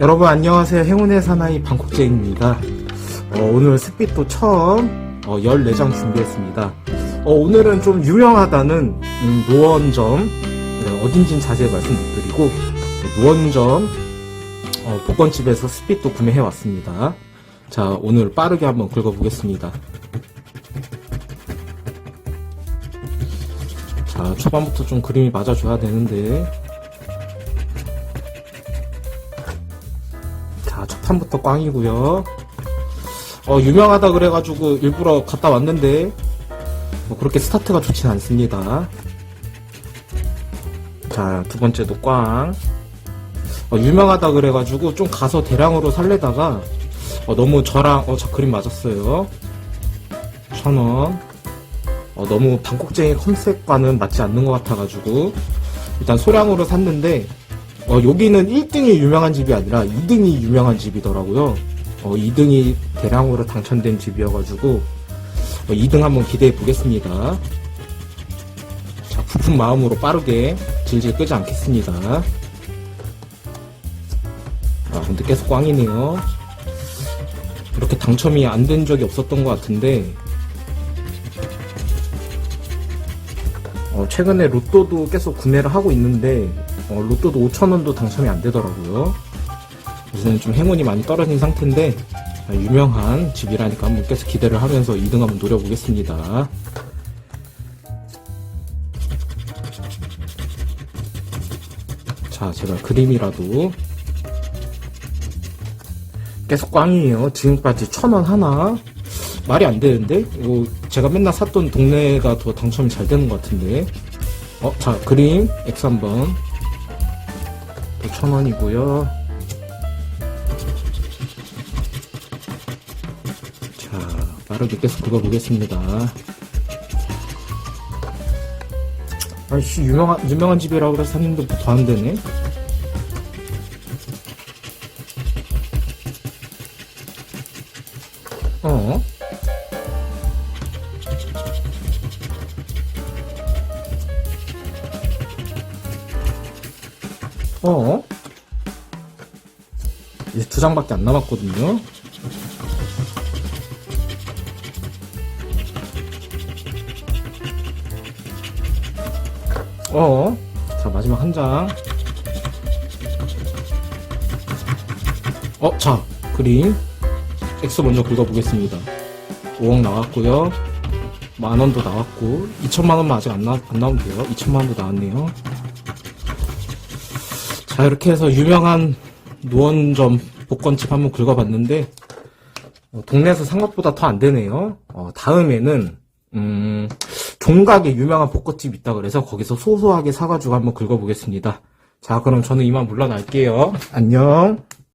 여러분 안녕하세요. 행운의 사나이 방콕제입니다. 어, 오늘 스피또 처음 어, 14장 준비했습니다. 어, 오늘은 좀 유명하다는 음, 노원점 네, 어딘진 자세히 말씀 못 드리고 네, 노원점 어, 복권집에서 스피또 구매해 왔습니다. 자 오늘 빠르게 한번 긁어보겠습니다. 자 초반부터 좀 그림이 맞아줘야 되는데 자, 첫 판부터 꽝이고요. 어, 유명하다 그래가지고 일부러 갔다 왔는데 뭐 그렇게 스타트가 좋진 않습니다. 자, 두 번째도 꽝. 어, 유명하다 그래가지고 좀 가서 대량으로 살래다가 어, 너무 저랑 어, 저 그림 맞았어요. 천 원. 어, 너무 방콕쟁이 컨셉과는 맞지 않는 것 같아가지고 일단 소량으로 샀는데 어, 여기는 1등이 유명한 집이 아니라 2등이 유명한 집이더라고요. 어, 2등이 대량으로 당첨된 집이어가지고 어, 2등 한번 기대해 보겠습니다. 자, 부푼 마음으로 빠르게 질질 끄지 않겠습니다. 아, 근데 계속 꽝이네요. 이렇게 당첨이 안 된 적이 없었던 것 같은데 어, 최근에 로또도 계속 구매를 하고 있는데 어, 로또도 5천원도 당첨이 안 되더라고요. 요새는 좀 행운이 많이 떨어진 상태인데 아, 유명한 집이라니까 한번 계속 기대를 하면서 2등 한번 노려보겠습니다. 자, 제발 그림이라도 계속 꽝이에요. 지금까지 천 원 하나 말이 안 되는데 이거 제가 맨날 샀던 동네가 더 당첨이 잘 되는 것 같은데 어, 자 그림 X 한번 또 천 원이고요. 자 빠르게 계속 긁어보겠습니다. 아이씨 유명한 유명한 집이라고 그래서 샀는데 뭐더안 되네. 어? 어? 이제 두 장밖에 안 남았거든요. 어? 자, 마지막 한 장. 어, 자, 그림. X 먼저 긁어보겠습니다. 5억 나왔고요. 만 원도 나왔고, 2천만 원만 아직 안, 나, 안 나오면 돼요. 2천만 원도 나왔네요. 자, 이렇게 해서 유명한 노원점 복권집 한번 긁어봤는데, 어, 동네에서 산 것보다 더 안 되네요. 어, 다음에는, 음, 종각에 유명한 복권집 있다 그래서 거기서 소소하게 사가지고 한번 긁어보겠습니다. 자, 그럼 저는 이만 물러날게요. 안녕.